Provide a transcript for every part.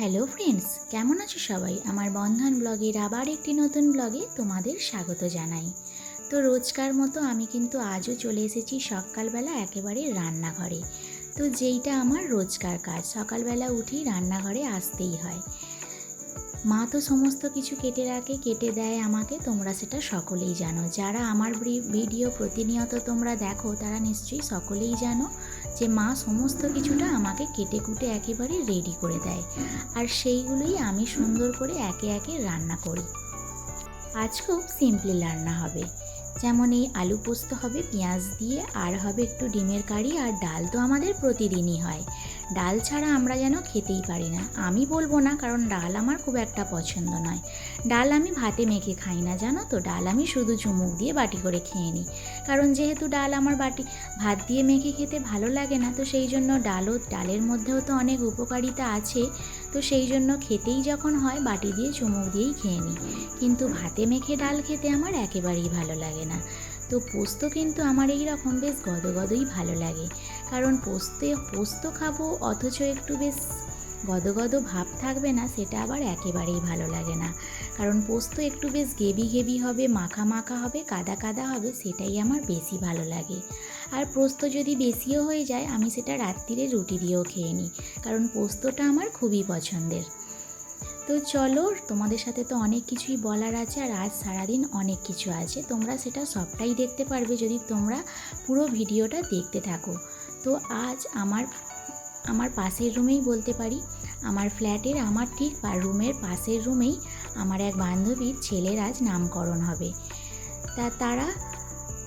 Hello friends, কেমন আছো সবাই? আমার বন্ধন ব্লগের আবার একটি নতুন ব্লগে তোমাদের স্বাগত জানাই। তো রোজকার মতো আমি কিন্তু আজও চলে এসেছি সকালবেলা একেবারে রান্নাঘরে। তো যেইটা আমার রোজকার কাজ, সকালবেলা উঠেই রান্নাঘরে আসতেই হয়। মা তো সমস্ত কিছু কেটে রাখে, কেটে দেয় আমাকে, তোমরা সেটা সকলেই জানো। যারা আমার ভিডিও প্রতিনিয়ত তোমরা দেখো, তারা নিশ্চয়ই সকলেই জানো যে মা সমস্ত কিছুটা আমাকে কেটে কুটে একেবারে রেডি করে দেয়। আর সেইগুলোই আমি সুন্দর করে একে একে রান্না করি। আজ খুব সিম্পলি রান্না হবে। যেমন এই আলু পোস্ত হবে, পেঁয়াজ দিয়ে, আর হবে একটু ডিমের কারি, আর ডাল তো আমাদের প্রতিদিনই হয়। ডাল ছাড়া আমরা যেন খেতেই পারি না। আমি বলব না, কারণ ডাল আমার খুব একটা পছন্দ নয়। ডাল আমি ভাতে মেখে খাই না, জানো তো? ডাল আমি শুধু চুমুক দিয়ে বাটি করে খেয়ে নিই। কারণ যেহেতু ডাল আমার বাটি, ভাত দিয়ে মেখে খেতে ভালো লাগে না, তো সেই জন্য ডালও, ডালের মধ্যেও তো অনেক উপকারিতা আছে, তো সেই জন্য খেতেই যখন হয়, বাটি দিয়ে চুমুক দিয়েই খেয়ে নিই। কিন্তু ভাতে মেখে ডাল খেতে আমার একেবারেই ভালো লাগে না। তো পোস্ত কিন্তু আমার এই রকম বেশ গদগদই ভালো লাগে। কারণ পোস্তে, পোস্ত খাব, অথচ একটু বেশ গদগদ ভাব থাকবে না, সেটা আবার একেবারেই ভালো লাগে না। কারণ পোস্ত একটু বেশ গেবি গেবি হবে, মাখা মাখা হবে, কাদা কাদা হবে, সেটাই আমার বেশি ভালো লাগে। আর পোস্ত যদি বেশিও হয়ে যায়, আমি সেটা রাত্রিরে রুটি দিয়েও খেয়ে নিই, কারণ পোস্তটা আমার খুবই পছন্দের। তো চলো, তোমাদের সাথে তো অনেক কিছুই বলার আছে, আর আজ সারাদিন অনেক কিছু আছে, তোমরা সেটা সবটাই দেখতে পারবে যদি তোমরা পুরো ভিডিওটা দেখতে থাকো। তো আজ আমার আমার পাশের রুমেই বলতে পারি, আমার ফ্ল্যাটের আমার ঠিক রুমের পাশের রুমেই আমার এক বান্ধবীর ছেলের আজ নামকরণ হবে। তা তারা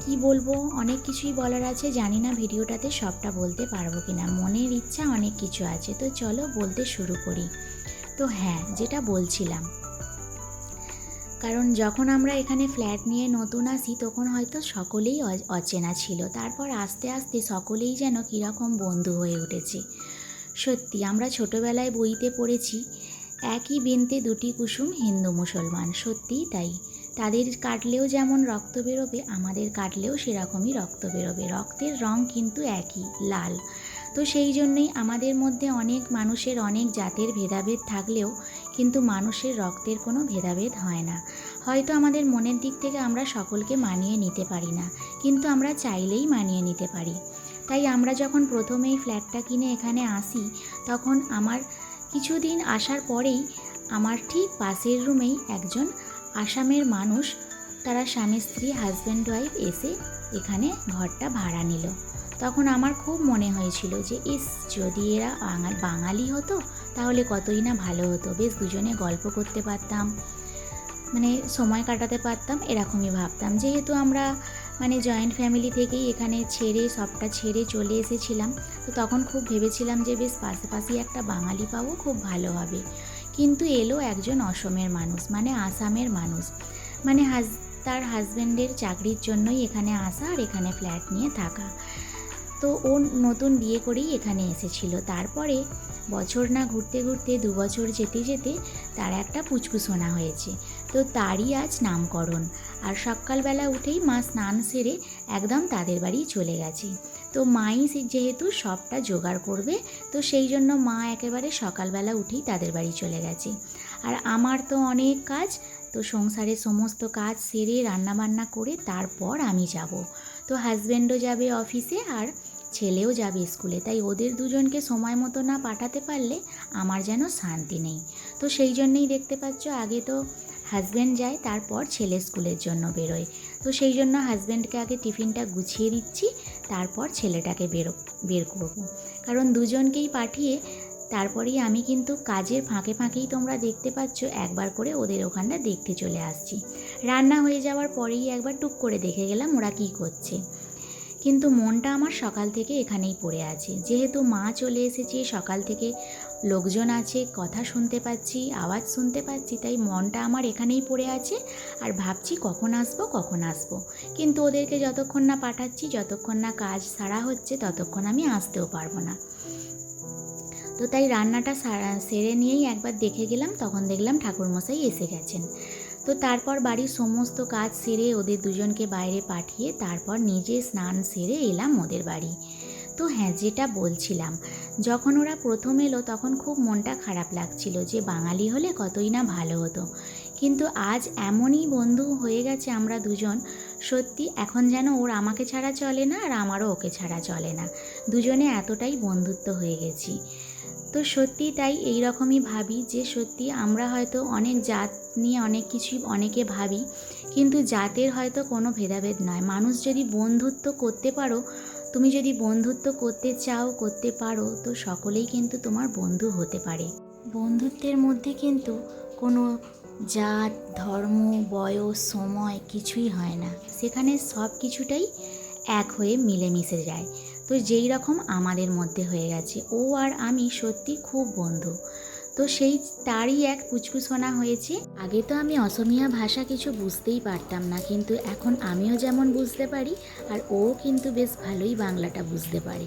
কি বলব? অনেক কিছুই বলার আছে, জানি না ভিডিওটাতে সবটা বলতে পারব কি না মনের ইচ্ছা অনেক কিছু আছে, তো চলো বলতে শুরু করি। তো হ্যাঁ যেটা বলছিলাম কারণ যখন আমরা এখানে ফ্ল্যাট নিয়ে নতুন আসি, তখন হয়তো সকলেই অচেনা ছিল। তারপর আস্তে আস্তে সকলেই যেন কীরকম বন্ধু হয়ে উঠেছে। সত্যি, আমরা ছোটোবেলায় বইতে পড়েছি, একই বিনতে দুটি কুসুম হিন্দু মুসলমান। সত্যিই তাই। তাদের কাটলেও যেমন রক্ত বেরোবে, আমাদের কাটলেও সেরকমই রক্ত বেরোবে। রক্তের রং কিন্তু একই, লাল। তো সেই জন্যই আমাদের মধ্যে অনেক মানুষের অনেক জাতের ভেদাভেদ থাকলেও কিন্তু মানুষের রক্তের কোনো ভেদাভেদ হয় না। হয়তো আমাদের মনের দিক থেকে আমরা সকলকে মানিয়ে নিতে পারি না, কিন্তু আমরা চাইলেই মানিয়ে নিতে পারি। তাই আমরা যখন প্রথমেই ফ্ল্যাটটা কিনে এখানে আসি, তখন আমার কিছুদিন আসার পরেই আমার ঠিক পাশের রুমেই একজন আসামের মানুষ, তারা স্বামী স্ত্রী, হাজব্যান্ড ওয়াইফ এসে এখানে ঘরটা ভাড়া নিল। তখন আমার খুব মনে হয়েছিল যে, ইস, যদি এরা বাঙাল বাঙালি হতো, তাহলে কতই না ভালো হতো। বেশ দুজনে গল্প করতে পারতাম মানে সময় কাটাতে পারতাম, এরকমই ভাবতাম। যেহেতু আমরা মানে জয়েন্ট ফ্যামিলি থেকেই এখানে ছেড়ে, সবটা ছেড়ে চলে এসেছিলাম, তো তখন খুব ভেবেছিলাম যে, বেশ পাশাপাশি একটা বাঙালি পাবো, খুব ভালো হবে। কিন্তু এলো একজন অসমের মানুষ মানে আসামের মানুষ। মানে হাজ, তার হাজব্যান্ডের চাকরির জন্যই এখানে আসা আর এখানে ফ্ল্যাট নিয়ে থাকা। তো ও নতুন বিয়ে করেই এখানে এসেছিল। তারপরে বছর না ঘুরতে ঘুরতে দু বছর যেতে যেতে তার একটা পুচকুসোনা হয়েছে। তো তারই আজ নামকরণ। আর সকালবেলা উঠেই মা স্নান সেরে একদম তাদের বাড়ি চলে গেছে। তো মাই যেহেতু সবটা জোগাড় করবে, তো সেই জন্য মা একেবারে সকালবেলা উঠেই তাদের বাড়ি চলে গেছে। আর আমার তো অনেক কাজ, তো সংসারের সমস্ত কাজ সেরে রান্নাবান্না করে তারপর আমি যাব। তো হাজব্যান্ডও যাবে অফিসে আর ছেলেও যাবে স্কুলে, তাই ওদের দুজনকে সময় মতো না পাঠাতে পারলে আমার যেন শান্তি নেই। তো সেই জন্যেই দেখতে পাচ্ছ, আগে তো হাজব্যান্ড যায়, তারপর ছেলে স্কুলের জন্য বেরোয়। তো সেই জন্য হাজব্যান্ডকে আগে টিফিনটা গুছিয়ে দিচ্ছি, তারপর ছেলেটাকে বেরো, বের করব। কারণ দুজনকেই পাঠিয়ে তারপরেই আমি কিন্তু কাজের ফাঁকে ফাঁকেই তোমরা দেখতে পাচ্ছ, একবার করে ওদের ওখানটা দেখতে চলে আসছি। রান্না হয়ে যাওয়ার পরেই একবার টুক করে দেখে গেলাম ওরা কী করছে। কিন্তু মনটা আমার সকাল থেকে এখানেই পড়ে আছে। যেহেতু মা চলে এসেছে, সকাল থেকে লোকজন আছে, কথা শুনতে পাচ্ছি, আওয়াজ শুনতে পাচ্ছি, তাই মনটা আমার এখানেই পড়ে আছে। আর ভাবছি কখন আসব কখন আসব। কিন্তু ওদেরকে যতক্ষণ না পাঠাচ্ছি, যতক্ষণ না কাজ সারা হচ্ছে, ততক্ষণ আমি আসতেও পারব না। তো তাই রান্নাটা সারা- সেরে নিয়েই একবার দেখে গেলাম, তখন দেখলাম ঠাকুরমশাই এসে গেছেন। তো তারপর বাড়ির সমস্ত কাজ সেরে ওদের দুজনকে বাইরে পাঠিয়ে তারপর নিজে স্নান সেরে এলাম ওদের বাড়ি। তো হ্যাঁ যেটা বলছিলাম, যখন ওরা প্রথম এলো তখন খুব মনটা খারাপ লাগছিল যে বাঙালি হলে কতই না ভালো হতো। কিন্তু আজ এমনই বন্ধু হয়ে গেছে আমরা দুজন, সত্যি এখন যেন ওর আমাকে ছাড়া চলে না আর আমারও ওকে ছাড়া চলে না। দুজনে এতটাই বন্ধুত্ব হয়ে গেছি। তো সত্যি তাই এই রকমই ভাবি যে সত্যি আমরা হয়তো অনেক জাত নিয়ে অনেক কিছুই অনেকে ভাবি, কিন্তু জাতের হয়তো কোনো ভেদাভেদ নয়। মানুষ যদি বন্ধুত্ব করতে পারো, তুমি যদি বন্ধুত্ব করতে চাও, করতে পারো, তো সকলেই কিন্তু তোমার বন্ধু হতে পারে। বন্ধুত্বের মধ্যে কিন্তু কোনো জাত, ধর্ম, বয়স, সময় কিছুই হয় না। সেখানে সব কিছুটাই এক হয়ে মিলেমিশে যায়। তো যেই রকম আমাদের মধ্যে হয়ে গেছে। ও আর আমি সত্যি খুব বন্ধু। তো সেই তারই এক পুচকুসোনা হয়েছে। আগে তো আমি অসমিয়া ভাষা কিছু বুঝতেই পারতাম না, কিন্তু এখন আমিও যেমন বুঝতে পারি, আর ও কিন্তু বেশ ভালোই বাংলাটা বুঝতে পারে।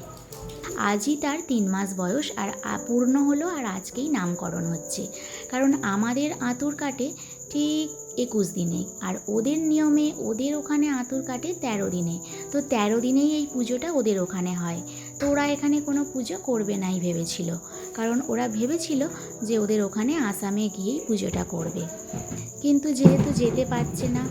আজই তার তিন মাস বয়স, আর পূর্ণ হলো, আর আজকেই নামকরণ হচ্ছে। কারণ আমাদের আঁতুর কাটে ঠিক একুশ দিনে। আর ওদের নিয়মে ওদের ওখানে আঁতুর কাটে তেরো দিনে। তো তেরো দিনেই এই পুজোটা ওদের ওখানে হয়। তো ওরা এখানে কোনো পুজো করবে নাই ভেবেছিল। কারণ ওরা ভেবেছিল যে ওদের ওখানে আসামে গিয়েই পুজোটা করবে। কিন্তু যেহেতু যেতে পারছে না,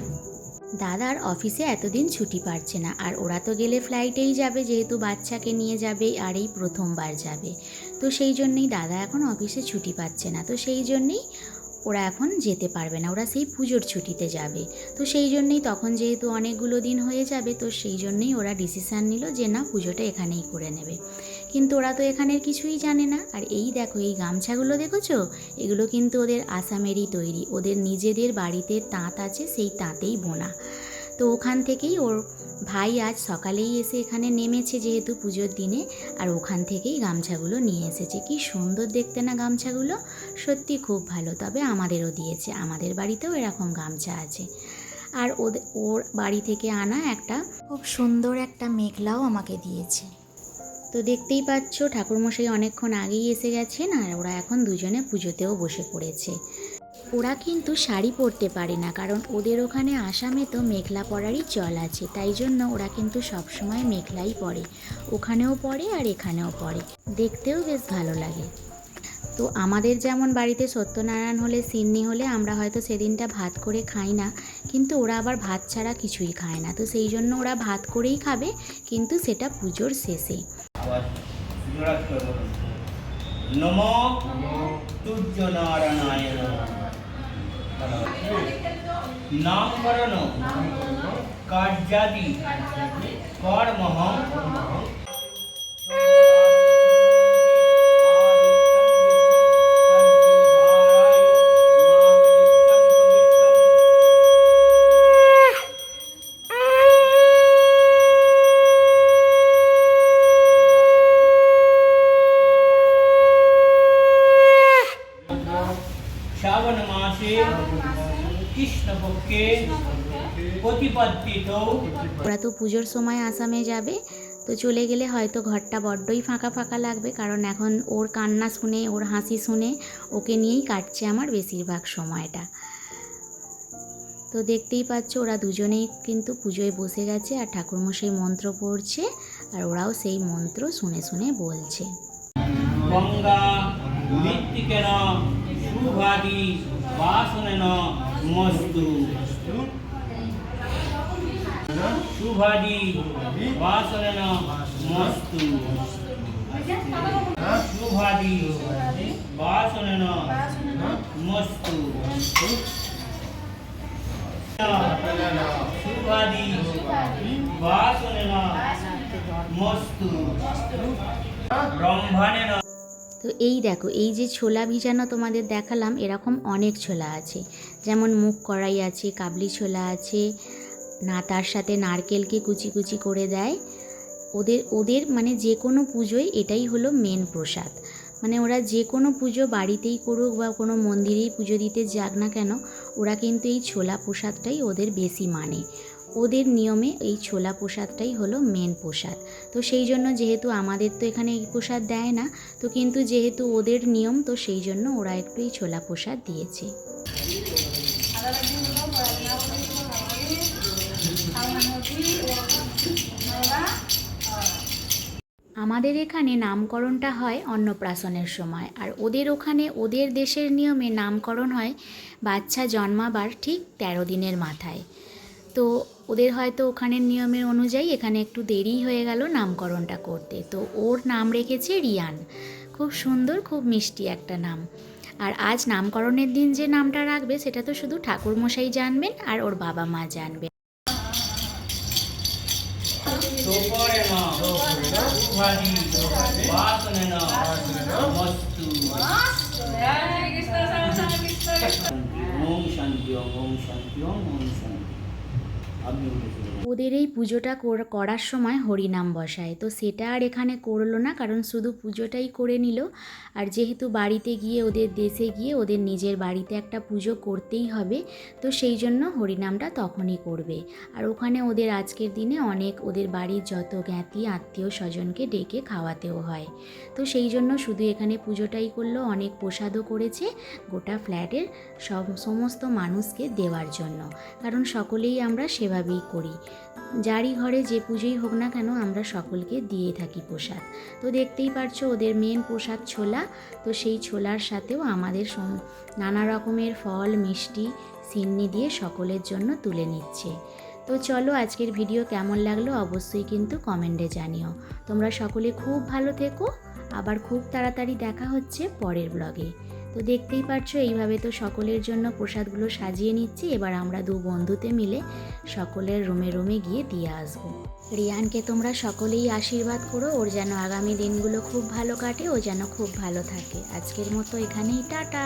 দাদার অফিসে এতদিন ছুটি পাচ্ছে না। আর ওরা তো গেলে ফ্লাইটেই যাবে, যেহেতু বাচ্চাকে নিয়ে যাবে আর এই প্রথমবার যাবে। তো সেই জন্যেই দাদা এখন অফিসে ছুটি পাচ্ছে না। তো সেই জন্যেই ওরা এখন যেতে পারবে না, ওরা সেই পুজোর ছুটিতে যাবে। তো সেই জন্যেই তখন যেহেতু অনেকগুলো দিন হয়ে যাবে, তো সেই জন্যেই ওরা ডিসিশান নিল যে না, পুজোটা এখানেই করে নেবে। কিন্তু ওরা তো এখানের কিছুই জানে না। আর এই দেখো, এই গামছাগুলো দেখেছ? এগুলো কিন্তু ওদের আসামেরই তৈরি। ওদের নিজেদের বাড়িতে তাঁত আছে, সেই তাঁতেই বোনা। তো ওখান থেকেই ওর ভাই আজ সকালেই এসে এখানে নেমেছে যেহেতু পুজোর দিনে, আর ওখান থেকেই গামছাগুলো নিয়ে এসেছে। কি সুন্দর দেখতে না গামছাগুলো? সত্যি খুব ভালো, তবে আমাদেরও দিয়েছে, আমাদের বাড়িতেও এরকম গামছা আছে। আর ওদের ওর বাড়ি থেকে আনা একটা খুব সুন্দর একটা মেঘলাও আমাকে দিয়েছে। তো দেখতেই পাচ্ছ, ঠাকুরমশাই অনেকক্ষণ আগেই এসে গেছেন, আর ওরা এখন দুজনে পুজোতেও বসে পড়েছে। ওরা কিন্তু শাড়ি পরতে পারে না কারণ ওদের ওখানে আসামে তো মেঘলা পরারই চল আছে তাই জন্য ওরা কিন্তু সবসময় মেঘলাই পরে। ওখানেও পরে আর এখানেও পরে। দেখতেও বেশ ভালো লাগে। তো আমাদের যেমন বাড়িতে সত্যনারায়ণ হলে সিন্নি হলে আমরা হয়তো সেদিনটা ভাত করে খাই না কিন্তু ওরা আবার ভাত ছাড়া কিছুই খায় না। তো সেই জন্য ওরা ভাত করেই খাবে কিন্তু সেটা পুজোর শেষে। করে তুর্য নারায়ণ নামকরণ কার্যাদি কর্মহ ওরা তো পুজোর সময় আসামে যাবে, তো চলে গেলে হয়তো ঘরটা বড্ডই ফাঁকা ফাঁকা লাগবে। কারণ এখন ওর কান্না শুনে, ওর হাসি শুনে ওকে নিয়েই কাটছে আমার বেশিরভাগ সময়টা। তো দেখতেই পাচ্ছ ওরা দুজনেই কিন্তু পুজোয় বসে গেছে আর ঠাকুরমশাই মন্ত্র পড়ছে আর ওরাও সেই মন্ত্র শুনে শুনে বলছে। গঙ্গা মস্তু মস্তু মস্তু তো এই দেখো, এই যে ছোলা ভিজানো তোমাদের দেখালাম, এরকম অনেক ছোলা আছে। যেমন মুগ কড়াই আছে, কাবলি ছোলা আছে না, তার সাথে নারকেলকে কুচি কুচি করে দেয়। ওদের ওদের মানে যে কোনো পুজোয় এটাই হলো মেন প্রসাদ। মানে ওরা যে কোনো পুজো বাড়িতেই করুক বা কোনো মন্দিরেই পুজো দিতে যাক না কেন, ওরা কিন্তু এই ছোলা প্রসাদটাই ওদের বেশি মানে। ওদের নিয়মে এই ছোলা প্রসাদটাই হলো মেন প্রসাদ। তো সেই জন্য যেহেতু আমাদের তো এখানে এই প্রসাদ দেয় না, তো কিন্তু যেহেতু ওদের নিয়ম, তো সেই জন্য ওরা একটু এই ছোলা প্রসাদ দিয়েছে। আমাদের এখানে নামকরণটা হয় অন্নপ্রাশনের সময়। আর ওদের ওখানে ওদের দেশের নিয়মে নামকরণ হয় বাচ্চা জন্মাবার ঠিক তেরো দিনের মাথায়। তো ওদের হয়তো ওখানের নিয়মের অনুযায়ী এখানে একটু দেরি হয়ে গেল নামকরণটা করতে। তো ওর নাম রেখেছে রিয়ান। খুব সুন্দর, খুব মিষ্টি একটা নাম। আর আজ নামকরণের দিন যে নামটা রাখবে সেটা তো শুধু ঠাকুরমশাই জানবেন আর ওর বাবা মা জানবেন। শুভাদি বাসনেন মস্তু ওম শান্তি ওম ওম শান্তি ওম ওম শান্তি আপনি উঠে চলে যান। ওদের এই পুজোটা করার সময় হরিনাম বসায়। তো সেটা আর এখানে করল না, কারণ শুধু পুজোটাই করে নিল। আর যেহেতু বাড়িতে গিয়ে ওদের দেশে গিয়ে ওদের নিজের বাড়িতে একটা পুজো করতেই হবে, তো সেই জন্য হরিনামটা তখনই করবে। আর ওখানে ওদের আজকের দিনে অনেক ওদের বাড়ির যত জ্ঞাতি, আত্মীয় স্বজনকে ডেকে খাওয়াতেও হয়। তো সেই জন্য শুধু এখানে পুজোটাই করল, অনেক প্রসাদও করেছে, গোটা ফ্ল্যাটের সব, সমস্ত মানুষকে দেওয়ার জন্য। কারণ সকলেই আমরা সেভাবেই করি। যারই ঘরে যে পুজোই হোক না কেন আমরা সকলকে দিয়ে থাকি প্রসাদ। তো দেখতেই পারছ ওদের মেন প্রসাদ ছোলা। তো সেই ছোলার সাথেও আমাদের নানা রকমের ফল, মিষ্টি, সিন্নি দিয়ে সকলের জন্য তুলে নিচ্ছে। তো চলো আজকের ভিডিও কেমন লাগল অবশ্যই কিন্তু কমেন্টে জানিও। তোমরা সকলে খুব ভালো থেকো। আবার খুব তাড়াতাড়ি দেখা হচ্ছে পরের ব্লগে তো দেখতেই পারছ, এইভাবে তো সকলের জন্য প্রসাদগুলো সাজিয়ে নিচ্ছি। এবার আমরা দু বন্ধুতে মিলে সকলের রুমে রুমে গিয়ে দিয়ে আসব। রিয়ানকে তোমরা সকলেই আশীর্বাদ করো, ওর যেন আগামী দিনগুলো খুব ভালো কাটে, ও যেন খুব ভালো থাকে। আজকের মতো এখানেই, টাটা!